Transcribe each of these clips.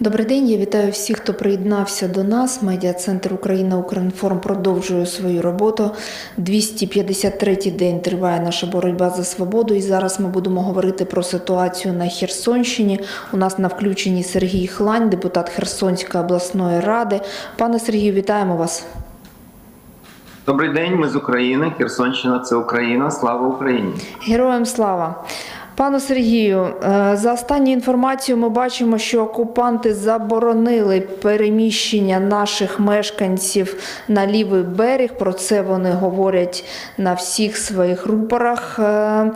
Добрий день, я вітаю всіх, хто приєднався до нас. Медіа-центр Україна Укрінформ продовжує свою роботу. 253-й день триває наша боротьба за свободу. І зараз ми будемо говорити про ситуацію на Херсонщині. У нас на включенні Сергій Хлань, депутат Херсонської обласної ради. Пане Сергію, вітаємо вас. Добрий день, ми з України. Херсонщина це Україна. Слава Україні! Героям слава! Пане Сергію, е, за останньою інформацією, ми бачимо, що окупанти заборонили переміщення наших мешканців на лівий берег. Про це вони говорять на всіх своїх рупорах. Е,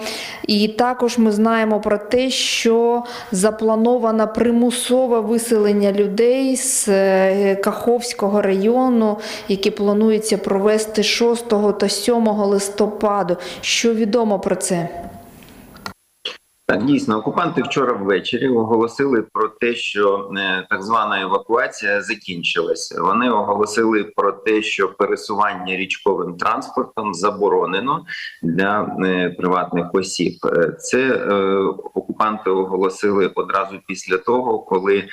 І також ми знаємо про те, що заплановано примусове виселення людей з е, Каховського району, які планується провести 6 та 7 листопаду. Що відомо про це? Так, дійсно, окупанти вчора ввечері оголосили про те, що е, так звана евакуація закінчилася. Вони оголосили про те, що пересування річковим транспортом заборонено для е, приватних осіб. Е, Це окупанти оголосили одразу після того, коли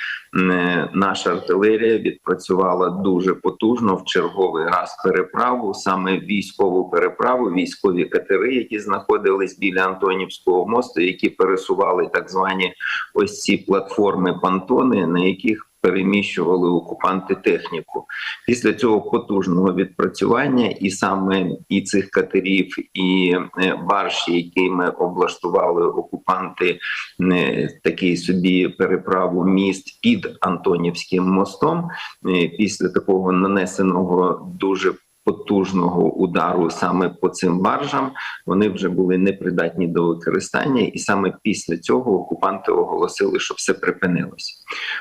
наша артилерія відпрацювала дуже потужно в черговий раз переправу, саме військову переправу, військові катери, які знаходились біля Антонівського мосту, які пересували так звані ось ці платформи понтони, на яких переміщували окупанти техніку після цього потужного відпрацювання, і саме і цих катерів, і е, баржі, якими облаштували окупанти е, такий собі переправу міст під Антонівським мостом. е, Після такого нанесеного дуже потужного удару саме по цим баржам вони вже були непридатні до використання, і саме після цього окупанти оголосили, що все припинилося.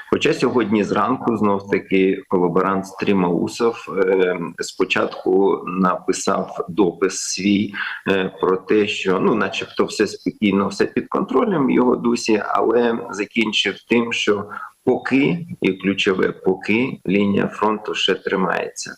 Хоча сьогодні зранку знов таки колаборант Стрімаусов е, спочатку написав допис свій е, про те, що ну, начебто, все спокійно, все під контролем його дусі, але закінчив тим, що поки і ключове поки лінія фронту ще тримається.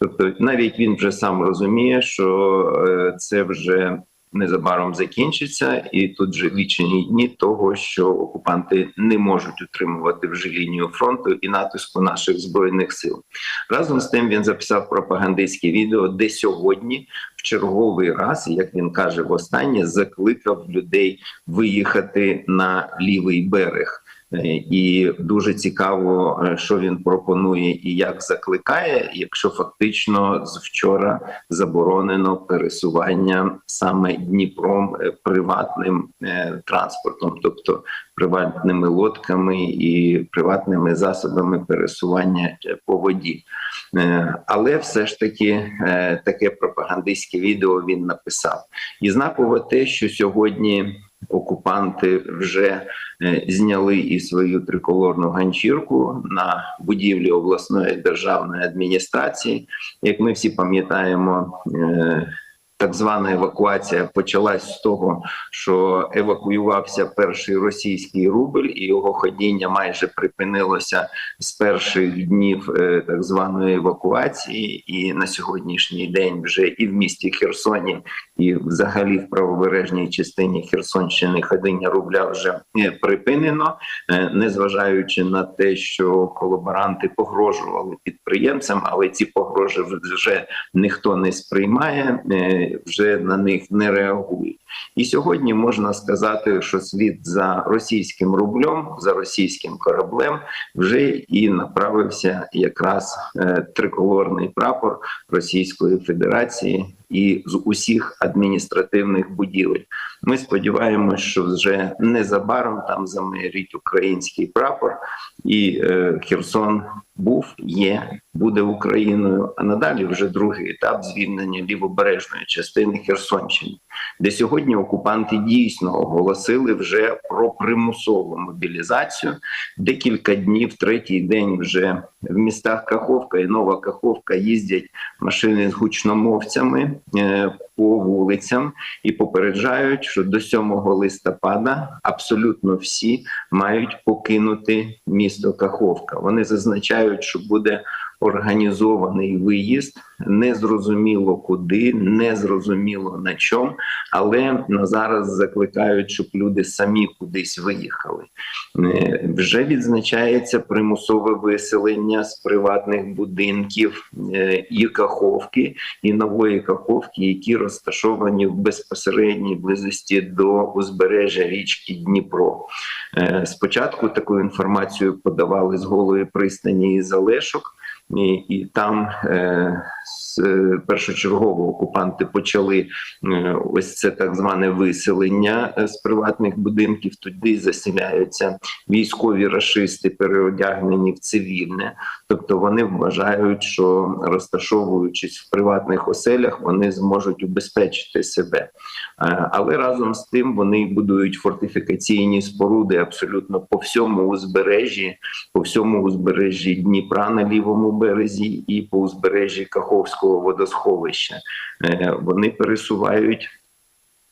Тобто, навіть він вже сам розуміє, що е, це вже незабаром закінчиться, і тут вже лічені дні того, що окупанти не можуть утримувати вже лінію фронту і натиску наших збройних сил. Разом з тим він записав пропагандистське відео, де сьогодні в черговий раз, як він каже, востаннє закликав людей виїхати на лівий берег. Е, І дуже цікаво, е, що він пропонує і як закликає, якщо фактично з вчора заборонено пересування саме Дніпром е, приватним транспортом, тобто приватними лодками і приватними засобами пересування по воді. Але все ж таки таке пропагандистське відео він написав. І знаково те, що сьогодні окупанти вже е, зняли і свою триколорну ганчірку на будівлі обласної державної адміністрації. Як ми всі пам'ятаємо, е, так звана евакуація почалась з того, що евакуювався перший російський рубль, і його ходіння майже припинилося з перших днів е, так званої евакуації. І на сьогоднішній день вже і в місті Херсоні, і взагалі в правобережній частині Херсонщини ходіння рубля вже е, припинено, е, незважаючи на те, що колаборанти погрожували підприємцям, але ці погрози вже ніхто не сприймає, вже на них не реагують. І сьогодні можна сказати, що слід за російським рублем, за російським кораблем вже і направився якраз е, триколорний прапор Російської Федерації і з усіх адміністративних будівель. Ми сподіваємося, що вже незабаром там замерить український прапор, і е, Херсон був, є, буде Україною. А надалі вже другий етап звільнення лівобережної частини Херсонщини, де сьогодні окупанти дійсно оголосили вже про примусову мобілізацію. Декілька днів, третій день вже в містах Каховка і Нова Каховка їздять машини з гучномовцями е, по вулицям і попереджають, що до 7 листопада абсолютно всі мають покинути місто Каховка. Вони зазначають, що буде організований виїзд, незрозуміло куди, незрозуміло на чому, але на зараз закликають, щоб люди самі кудись виїхали. Е, Вже відзначається примусове виселення з приватних будинків е, і Каховки, і нової Каховки, які розташовані в безпосередній близості до узбережжя річки Дніпро. Е, Спочатку таку інформацію подавали з голої пристані і Залешок, і, і там е, з, е, першочергово окупанти почали е, ось це так зване виселення е, з приватних будинків. Туди заселяються військові рашисти, переодягнені в цивільне. Тобто вони вважають, що розташовуючись в приватних оселях, вони зможуть убезпечити себе. Е, Але разом з тим вони будують фортифікаційні споруди абсолютно по всьому узбережжі, по всьому узбережжі Дніпра на лівому березі і по узбережжі Каховського водосховища. Е, Вони пересувають.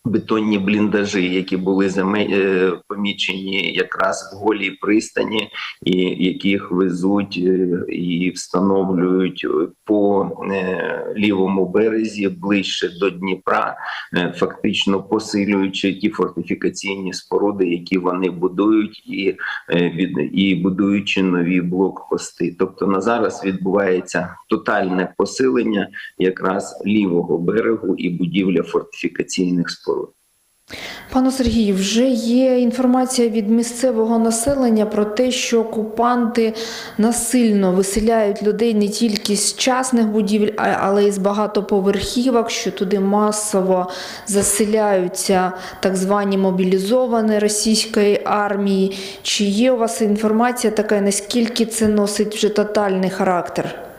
Бетонні бліндажі, які були е, помічені якраз в голій пристані, і яких везуть е, і встановлюють по е, лівому березі ближче до Дніпра, фактично посилюючи ті фортифікаційні споруди, які вони будують, і від і будуючи нові блокпости. Тобто на зараз відбувається тотальне посилення якраз лівого берегу і будівля фортифікаційних споруд. Пане Сергію, вже є інформація від місцевого населення про те, що окупанти насильно виселяють людей не тільки з частних будівель, але й з багатоповерхівок, що туди масово заселяються так звані мобілізовані російської армії. Чи є у вас інформація така, наскільки це носить вже тотальний характер?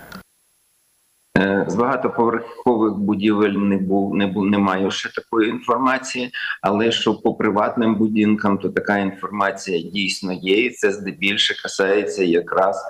З багатоповерхових будівель не був не був, не маю ще такої інформації, але що по приватним будинкам, то така інформація дійсно є, і це здебільше касається якраз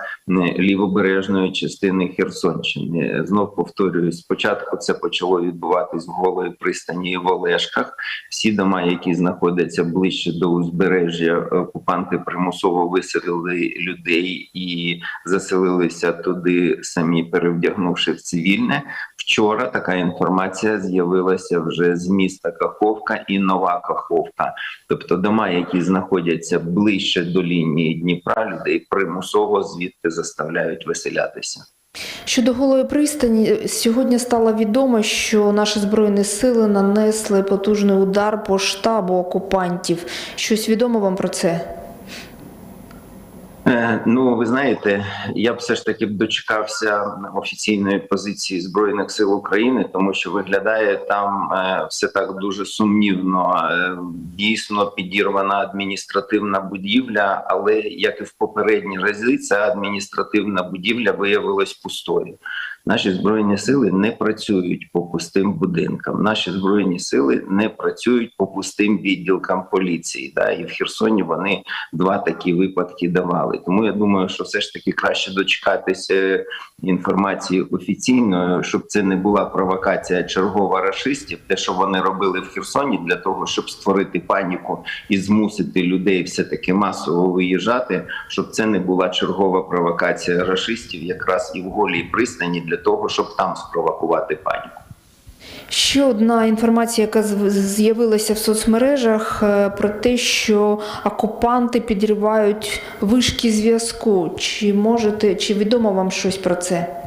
лівобережної частини Херсонщини. Знов повторюю, спочатку це почало відбуватись в голої пристані і в Олешках. Всі дома, які знаходяться ближче до узбережжя, окупанти примусово виселили людей і заселилися туди, самі перевдягнувши в цивільне. Вчора така інформація з'явилася вже з міста Каховка і Нова Каховка, тобто дома, які знаходяться ближче до лінії Дніпра, людей примусово звідти заставляють виселятися. Щодо голої пристані, сьогодні стало відомо, що наші збройні сили нанесли потужний удар по штабу окупантів. Щось відомо вам про це? Е, Ну, ви знаєте, я б все ж таки дочекався офіційної позиції збройних сил України, тому що виглядає там е, все так дуже сумнівно. Е, Дійсно підірвана адміністративна будівля, але як і в попередні рази, ця адміністративна будівля виявилась пустою. Наші збройні сили не працюють по пустим будинкам. Наші збройні сили не працюють по пустим відділкам поліції. Да, і в Херсоні вони два такі випадки давали. Тому я думаю, що все ж таки краще дочекатися інформації офіційної, щоб це не була провокація чергова рашистів, те, що вони робили в Херсоні, для того, щоб створити паніку і змусити людей все таки масово виїжджати, щоб це не була чергова провокація рашистів, якраз і в голій пристані, для того, щоб там спровокувати паніку. Ще одна інформація, яка з'явилася в соцмережах е, про те, що окупанти підривають вишки зв'язку. Чи можете, чи відомо вам щось про це?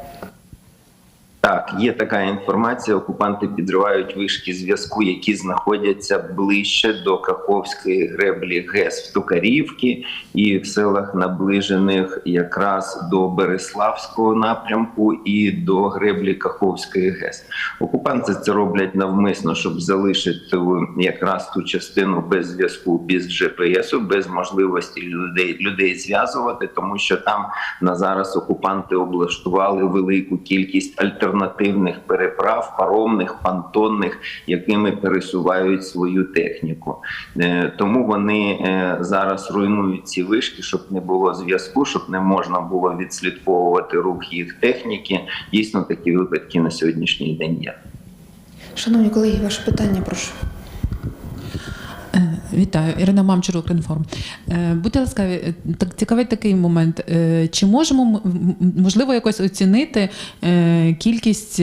Так, є така інформація. Окупанти підривають вишки зв'язку, які знаходяться ближче до Каховської греблі ГЕС в Токарівці і в селах, наближених якраз до Береславського напрямку і до греблі Каховської ГЕС. Окупанти це роблять навмисно, щоб залишити якраз ту частину без зв'язку, без ЖПСу, без можливості людей людей зв'язувати, тому що там на зараз окупанти облаштували велику кількість альтернативних альтернативних переправ, паромних, пантонних, якими пересувають свою техніку. Е, Тому вони е, зараз руйнують ці вишки, щоб не було зв'язку, щоб не можна було відслідковувати рух їх техніки. Дійсно, такі випадки на сьогоднішній день є. Шановні колеги, ваше питання, прошу. Вітаю, Ірина Мамчур, Укрінформ. Е, Будьте ласкаві, е, так цікавий такий момент. Е, Чи можемо можливо якось оцінити кількість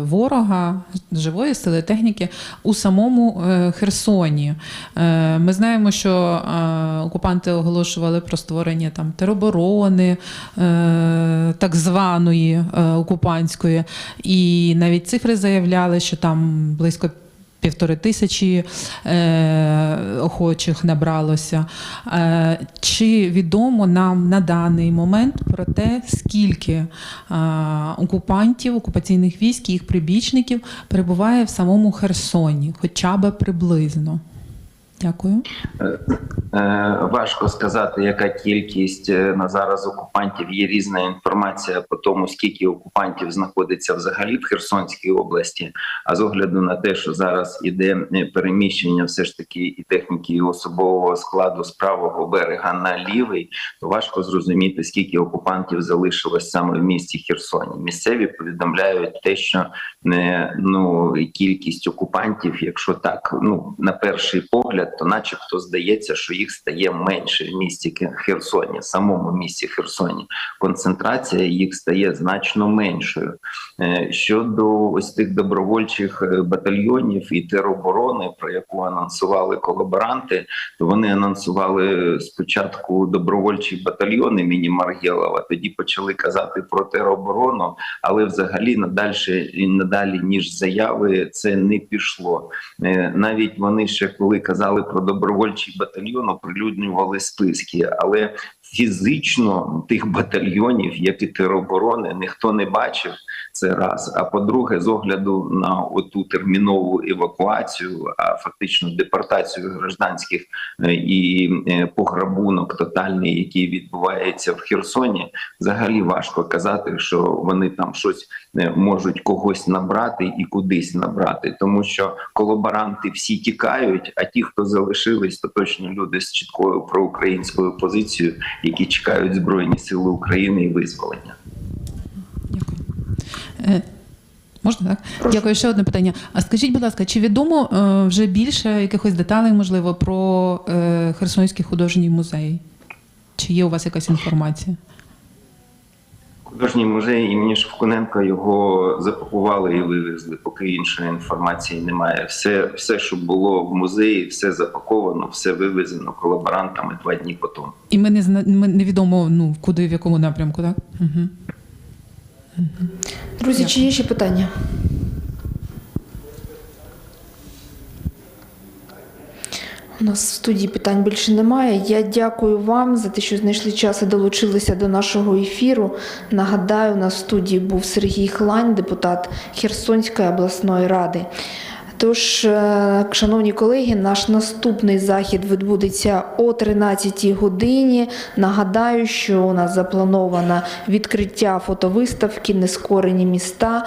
ворога живої сили техніки у самому Херсоні? Ми знаємо, що окупанти оголошували про створення там тероборони, так званої окупантської, і навіть цифри заявляли, що там близько півтори тисячі е, охочих набралося. Е, чи відомо нам на даний момент про те, скільки е, окупантів, окупаційних військ їх прибічників перебуває в самому Херсоні, хоча б приблизно? Дякую. Е, Важко сказати, яка кількість е, на зараз окупантів. Є різна інформація по тому, скільки окупантів знаходиться взагалі в Херсонській області. А з огляду на те, що зараз іде е, переміщення, все ж таки і техніки, і особового складу з правого берега на лівий, то важко зрозуміти, скільки окупантів залишилось саме в місті Херсоні. Місцеві повідомляють те, що не ну кількість окупантів, якщо так, ну на перший погляд, то начебто здається, що їх стає менше в місті Херсоні, самому місті Херсоні. Концентрація їх стає значно меншою. Е, Щодо ось тих добровольчих е, батальйонів і тероборони, про яку анонсували колаборанти, то вони анонсували спочатку добровольчий батальйон імені Маргелова, тоді почали казати про тероборону, але взагалі надальше і надалі ніж заяви це не пішло. Е, Навіть вони ще коли казали про добровольчий батальйон, оприлюднювали списки, але фізично тих батальйонів, як і тероборони, ніхто не бачив. Це раз. А по-друге, з огляду на оту термінову евакуацію, а фактично депортацію гражданських е, і е, пограбунок тотальний, який відбувається в Херсоні, взагалі важко казати, що вони там щось е, можуть когось набрати і кудись набрати, тому що колаборанти всі тікають, а ті, хто залишились, то точно люди з чіткою проукраїнською позицією, які чекають збройні сили України і визволення. Дякую. Е, Можна так? Дякую. Ще одне питання. А скажіть, будь ласка, чи відомо е, вже більше якихось деталей, можливо, про е, Херсонський художній музей? Чи є у вас якась інформація? Художній музей імені Шевкуненка його запакували і вивезли, поки іншої інформації немає. Все, все, що було в музеї, все запаковано, все вивезено колаборантами два дні по тому. І ми не зна... ми невідомо ну куди в якому напрямку, так? Угу. Друзі, чи є ще питання? У нас в студії питань більше немає. Я дякую вам за те, що знайшли час і долучилися до нашого ефіру. Нагадаю, у нас в студії був Сергій Хлань, депутат Херсонської обласної ради. Тож, е, шановні колеги, наш наступний захід відбудеться о 13-й годині. Нагадаю, що у нас заплановано відкриття фотовиставки Нескорені міста.